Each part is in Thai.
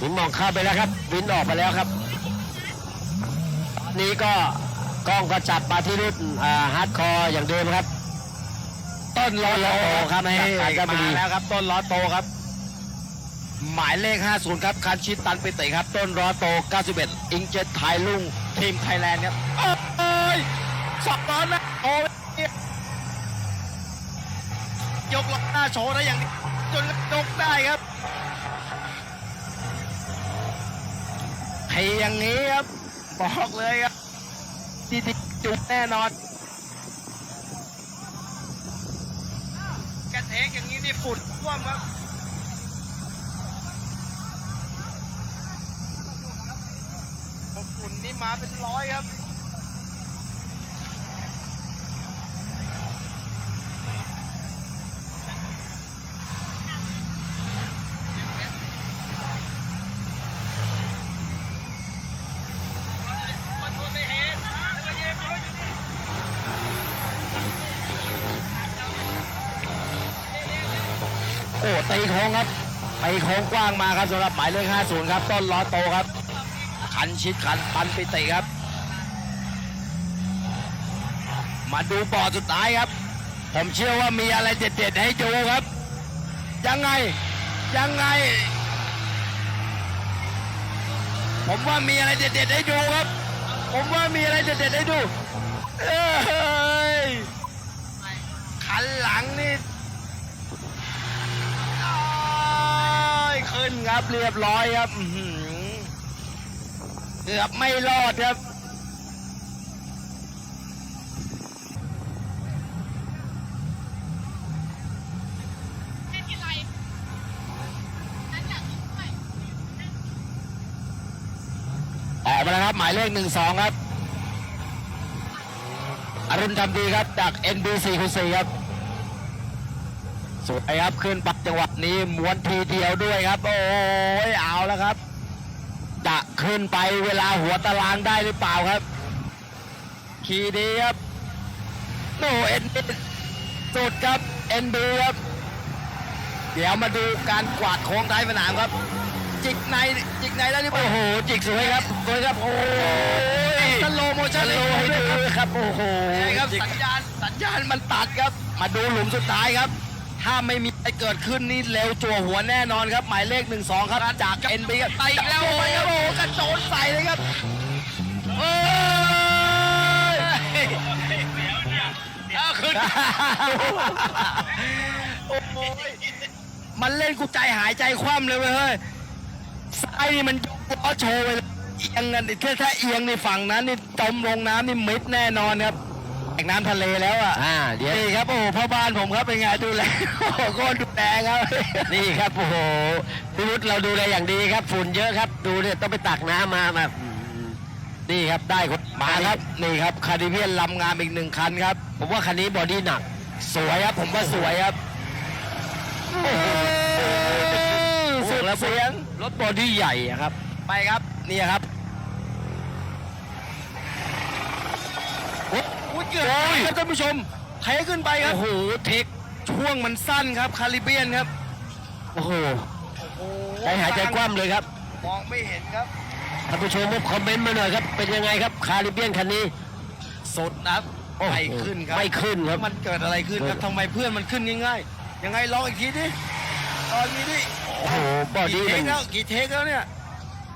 วินมองเข้าไปแล้วครับ วินออกไปแล้วครับ ตอนนี้ก็กล้องก็จับมาที่รุ่นอ่าฮาร์ดคอร์อย่างเดิมครับ ต้นล้อโลครับให้จากก็มาดีแล้วครับ ต้นล้อโตครับ หมายเลข 50 ครับคันชิตตันปิติครับ ต้นล้อโต 91 อิงเจ็ตไทยลุงทีมไทยแลนด์ครับเอ้ยสอบล้อนะโอ้ยยกล้อหน้าโชว์ได้อย่างนี้จนยกได้ครับ ทีอย่างนี้ครับ บอกเลยครับที่ที่จุดแน่นอนกระเทกอย่างนี้นี่ฝุ่นท่วมครับฝุ่นนี่มาเป็นร้อยครับ โอ้ตีโค้งครับตีโค้งกว้างมาครับสำหรับหมายเลข50 ครับ ต้นล้อโตครับคันชิดคันปันปิติครับ มาดูบอดสุดท้ายครับ ผมเชื่อว่ามีอะไรเด็ดๆให้ดูครับ ยังไงยังไง ผมว่ามีอะไรเด็ดๆให้ดูครับ ผมว่ามีอะไรเด็ดๆให้ดู เอ้ยคันหลังนี่โอ้ยขึ้นครับ เรียบร้อยครับอื้อหือเกือบไม่รอดครับเป็นที่ไรนั่นแหละด้วยออกมาแล้วครับ หมายเลขหนึ่งสองครับ อรุณทำดีครับ จาก NBC คุณสีครับ สวยครับขึ้นปักจังหวะนี้ม้วนทีเดียวด้วยครับ โอ้ยเอาแล้วครับ จะขึ้นไปเวลาหัวตารางได้หรือเปล่าครับ ขี่ดีครับโอ้เอ็นสุดครับเอ็นดีครับ เดี๋ยวมาดูการกวาดโค้งท้ายสนามครับ จิกในจิกในได้หรือเปล่าโอ้โหจิกสวยครับสวยครับโอ้ยสโลโมชั่นสโลให้ดูครับโอ้โหใช่ครับสัญญาณสัญญาณมันตัดครับ มาดูหลุมสุดท้ายครับ ถ้าไม่มีอะไรเกิดขึ้นนี่เร็วจั่วหัวแน่นอนครับ หมายเลขหนึ่งสองครับ จากเอ็นบีครับไปอีกแล้วโอ้ยโอ้โหกระโจนใส่เลยครับเอ้ยเอาขึ้นโอ้ยมันเล่นกูใจหายใจคว่ำเลยเว้ยเฮ้ยไอ้นี่มันยกล้อโชว์ไปเลยเอียงกันถ้าถ้าเอียงในฝั่งนั้นนี่จมลงน้ำนี่มิดแน่นอนครับ แอกน้ำทะเลแล้วอะอ่าเดี๋ยวนี่ครับโอ้โหพ่อบ้านผมครับเป็นไงดูแลโอ้โหโคตรดูแลครับนี่ครับโอ้โหพี่วุฒิเราดูแลอย่างดีครับ ฝุ่นเยอะครับ ดูเนี่ยต้องไปตักน้ำมามาอืมนี่ครับได้คนมาครับนี่ครับคาริเบียนลำงามอีกหนึ่งคันครับ ผมว่าคันนี้บอดี้หนัก สวยครับ ผมว่าสวยครับสุดแล้วเสียงรถบอดี้ใหญ่อะครับ ไปครับนี่ครับโอ้โหเกือบไปครับท่านผู้ชมเทขึ้นไปครับ โอ้โห เทคช่วงมันสั้นครับ คาริเบียนครับ โอ้โหโอ้โหใจหายใจคว่ำเลยครับมองไม่เห็นครับ ท่านผู้ชมคอมเมนต์มาหน่อยครับ เป็นยังไงครับคาริเบียนคันนี้สุดนะครับโอ้โหไม่ขึ้นครับไม่ขึ้นครับ มันเกิดอะไรขึ้นครับทำไมเพื่อนมันขึ้นง่ายๆ ยังไงลองอีกทีดิตอนนี้ดิโอ้โหบอกี่ดี้เทมัคนแล้วกี่เทคแล้วเนี่ย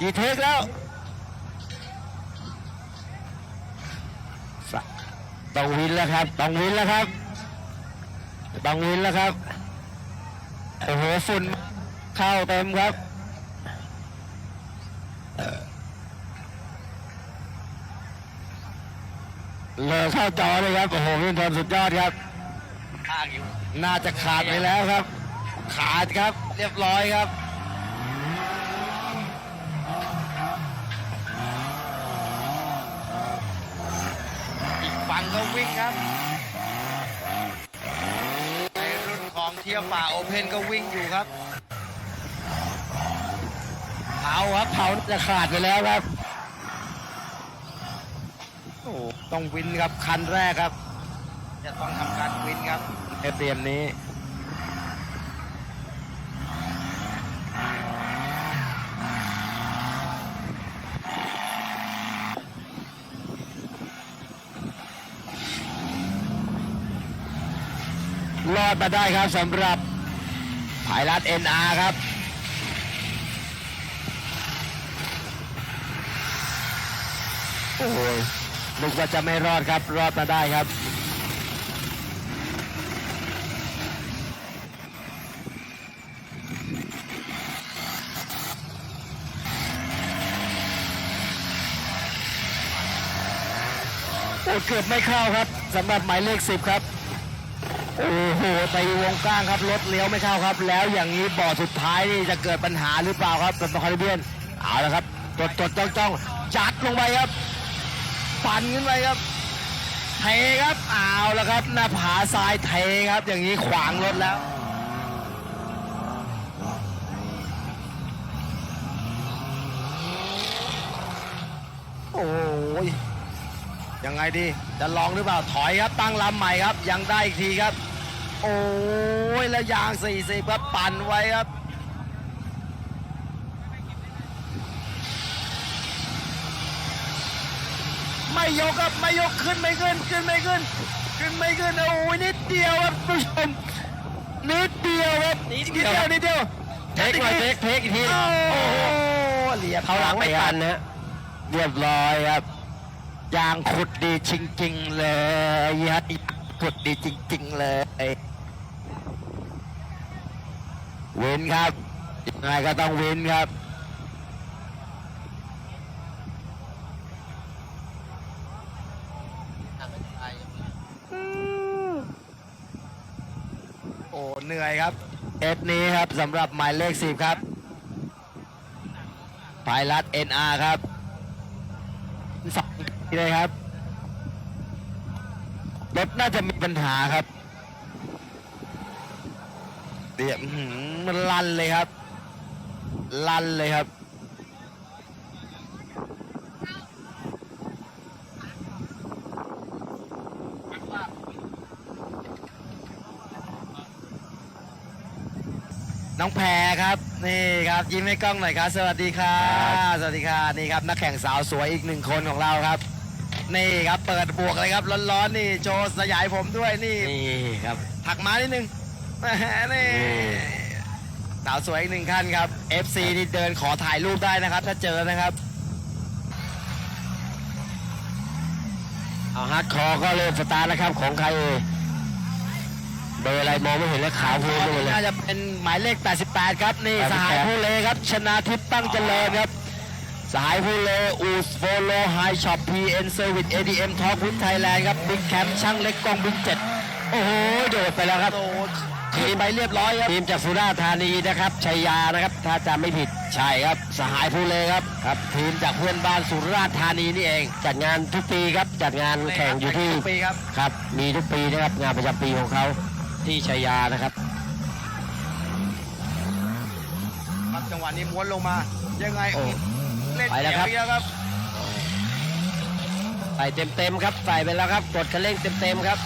กี่เทคแล้ว ต้องวินแล้วครับ ต้องวินแล้วครับ ต้องวินแล้วครับ โอ้โหฝุ่นเข้าเต็มครับเลยเข้าจอเลยครับ โอ้โหวินทนสุดยอดครับข้างอยู่น่าจะขาดไปแล้วครับ ขาดครับ เรียบร้อยครับันก็วิ่งครับในรุ่นของเทียฝ่าโอเพนก็วิ่งอยู่ครับเผาครับเผาจะขาดไปแล้วครับโอ้โหต้องวินครับคันแรกครับ จะต้องทำการวินครับในเตรียมนี้ อด มาได้ครับสำหรับไพรัตเอ็นอาร์ครับโอ้ยนึกว่าจะไม่รอดครับรอดมาได้ครับโอ้เกือบไม่เข้าครับสำหรับหมายเลขสิบครับ โอ้โหตีวงกลางครับรถเลี้ยวไม่เข้าครับ แล้วอย่างนี้บ่อสุดท้ายนี่จะเกิดปัญหาหรือเปล่าครับเป็นคาริเบียนเอาละครับจดจดจ้องจ้องจัดลงไปครับปั่นขึ้นไปครับเทครับเอาละครับหน้าผาทรายเทครับ อย่างนี้ขวางรถแล้วโอ้ย ยังไงดีจะลองหรือเปล่าถอยครับตั้งลำใหม่ครับ ยังได้อีกทีครับ โอ้ยแล้วยาง40ครับปั่นไว้ครับไม่ยกครับไม่ยกขึ้นไม่ขึ้นขึ้นไม่ขึ้น ขึ้นไม่ขึ้นโอ้ยนิดเดียวครับผู้ชมนิดเดียวครับนิดเดียวนิดเดียวเทคหน่อยเทคเทคอีกทีโอ้โหเหลียบเขาหลังไม่ตันนะฮะเรียบร้อยครับ ยางขุดดีจริงๆเลยยัดขุดดีจริง ๆ เลยวินครับยังไงก็ต้องวินครับโอ้เหนื่อยครับเอสนี้ครับสำหรับหมายเลขสิบครับไพลัด NR ครับสองที เลยครับ รถน่าจะมีปัญหาครับเดี๋ยวมันลั่นเลยครับ ลั่นเลยครับน้องแพรครับ นี่ครับยิ้มให้กล้องหน่อยครับ สวัสดีค่ะสวัสดีค่ะนี่ครับนักแข่งสาวสวยอีกหนึ่งคนของเราครับ นี่ครับเปิดบวกเลยครับร้อนๆนี่โชว์สยายผมด้วยนี่นี่ครับถักมานิดนึงแหมนี่อืมสาวสวยอีกหนึ่งขั้นครับ FC นี่เดินขอถ่ายรูปได้นะครับ ถ้าเจอนะครับเอาฮาร์ดคอร์ก็เริ่มสตาร์ทแล้วครับของใครเอ่ยเบอร์อะไรมองไม่เห็นแล้วขาวพูนไปหมดเลย น่าจะเป็นหมายเลข 88 ครับนี่88สหายผู้เลครับ ชนะทิพย์ตั้งเจริญครับ สหายผู้เลอูสโฟโลไฮช็อปพีเอ็นเซอร์วิสเอดีเอ็มท็อปพุทไทยแลนด์ครับบิ๊กแคมป์ช่างเล็กกองบินเจ็ดโอ้โห โดดไปแล้วครับโอ้ทีมไปเรียบร้อยครับทีมจากสุราษฎร์ธานีนะครับชัยยานะครับถ้าจำไม่ผิดใช่ครับสหายผู้เลครับครับ ทีมจากเพื่อนบ้านสุราษฎร์ธานีนี่เอง จัดงานทุกปีครับจัดงานแข่งอยู่ที่ทุกปีครับครับ มีทุกปีนะครับงานประจำปีของเขาที่ชัยยานะครับครับจังหวะนี้ม้วนลงมายังไงโอ้เล่น ไปแล้วครับเกี่ยวครับใส่เต็มๆครับใส่ไปแล้วครับกดคันเร่งเต็มๆครับ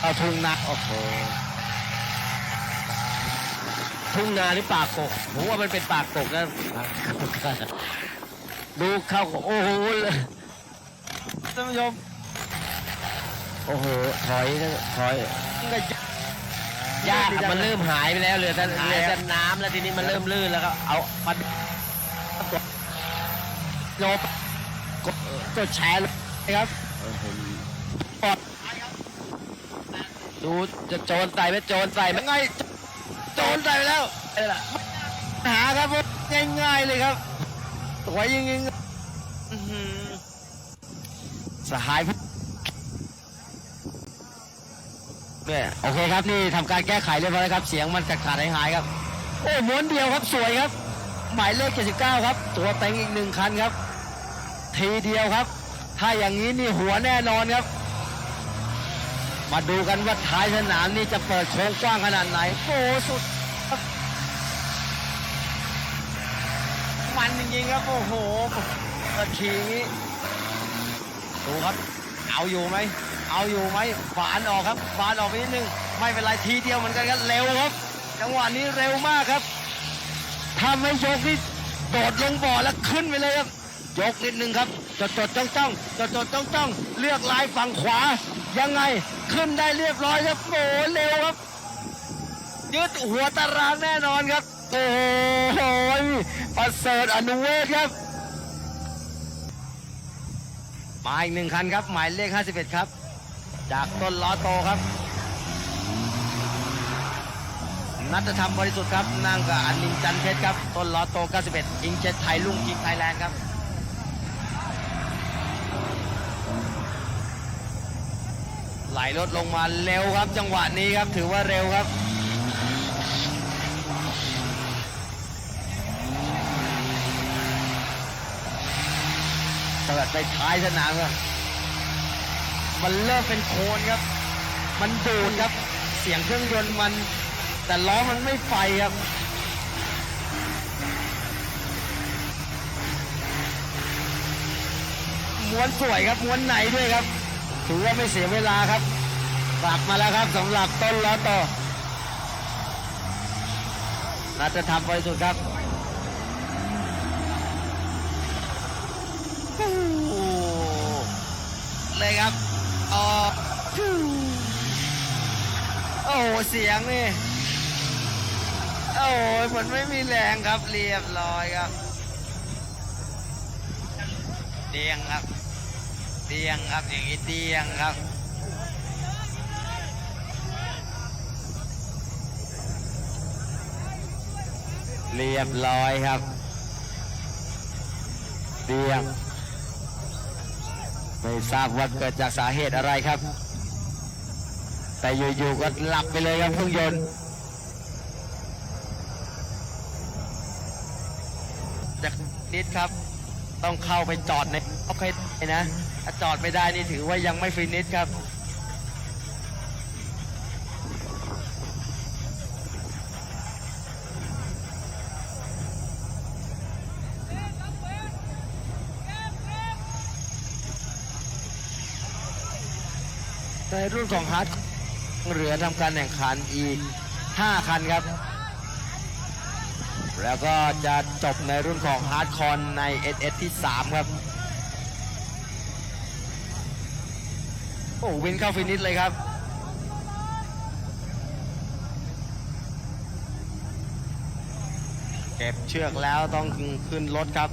เอาทุ่งนาโอ้โหทุ่งนาหรือป่ากกผมว่ามันเป็นป่ากกนะดูเข้าโอ้โหท่านผู้ชมโอ้โหถอยนะถอยมันก็ยหญ้าครับมันเริ่มหายไปแล้วเหลือแต่หายเหลือครัแต่บน้ำแล้วทีนี้มันเริ่มลื่นแล้วก็เอามัน โยบกดกดแชร์เลยครับปอดดูจะโจรใส่ไหมโจรใส่ไหมยังไงโจรใส่ไปแล้วเอ้ยล่ะหาครับผมง่ายๆเลยครับสวยยิงยิงๆอื้อหือสหายพี่เนี่ยโอเคครับนี่ทำการแก้ไขเรียบร้อยแล้วครับ เสียงมันขาดขาดหายหายๆครับ โอ้ม้วนเดียวครับสวยครับ หมายเลข 79 ครับ ตัวเต็งอีกหนึ่งคันครับ ทีเดียวครับ ถ้าอย่างนี้นี่หัวแน่นอนครับ มาดูกันว่าท้ายสนามนี่จะเปิดโค้งกว้างขนาดไหนโอ้สุด มันจริงๆครับโอ้โหกระทีนี้ดูครับ เอาอยู่ไหมเอาอยู่ไหมฝานออกครับฝานออกไปนิดนึงไม่เป็นไรทีเดียวเหมือนกันครับเร็วครับจังหวะนี้เร็วมากครับถ้าไม่ยกนี่โดดลงบ่อแล้วขึ้นไปเลยครับ ยกนิดนึงครับจดจดจ้องจ้องจดจดจ้องจ้องเลือกลายฝั่งขวา ยังไงขึ้นได้เรียบร้อยครับโอ้โหเร็วครับ ยึดหัวตารางแน่นอนครับ โอ้โหประเสริฐอนุเวศครับมาอีกหนึ่งคันครับ หมายเลข 51 ครับ จากต้นล้อโตครับ นัทธรรมบริสุทธิ์ครับนั่งกับอันนินจันเพชรครับ ต้นล้อโต 91 อิงเจ็ดไทยลุ่งจิงไทยแลนด์ครับ ไหลรถลงมาเร็วครับจังหวะนี้ครับถือว่าเร็วครับเปิดไปท้ายสนามครับมันเริ่มเป็นโคนครับ มันดูดครับ เสียงเครื่องยนต์มัน แต่ล้อมันไม่ไฟครับม้วนสวยครับม้วนไหนด้วยครับ ถือว่าไม่เสียเวลาครับกลับมาแล้วครับสำหรับต้นแล้อต่อน่าจะทำบริสุทธิ์ครับโอ้โหเลยครับออกโอ้โหเสียงนี่โอ้ยมันไม่มีแรงครับเรียบร้อยครับเดียงครับ เดียงครับอย่างนี้เดียงครับเรียบร้อยครับเดียงไม่ทราบว่าเกิดจากสาเหตุอะไรครับ แต่อยู่ๆก็หลับไปเลยครับเครื่องยนต์จากนิดครับ ต้องเข้าไปจอดในออฟได้ นะถ้าจอดไม่ได้นี่ถือว่ายังไม่ฟินิชครับ ในรุ่นของฮาร์ดเรือทำการแข่งขันอีก 5 คันครับ แล้วก็จะจบในรุ่นของฮาร์ดคอนใน SS ที่ 3 ครับ โอ้วินเข้าฟินิชเลยครับ เก็บเชือกแล้วต้องขึ้นรถครับ